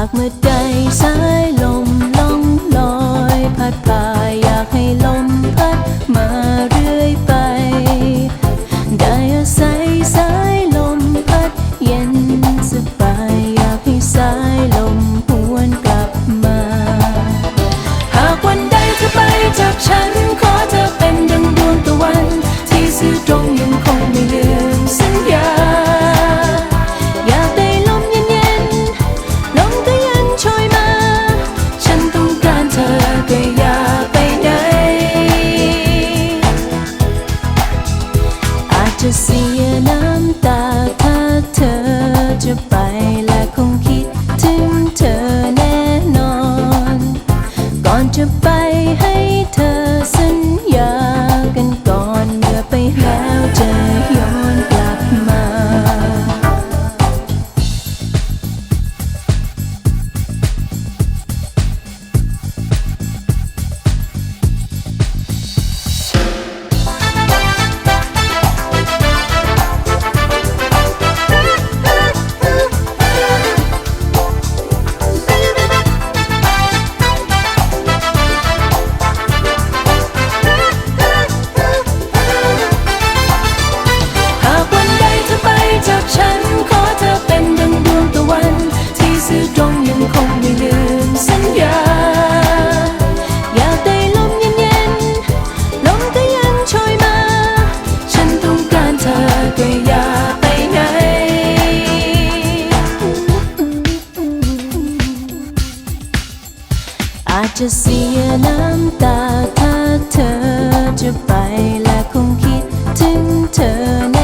ากเมื่อใดสายลม อาจจะเสียน้ำตาถ้าเธอจะไปและคงคิดถึงเธอ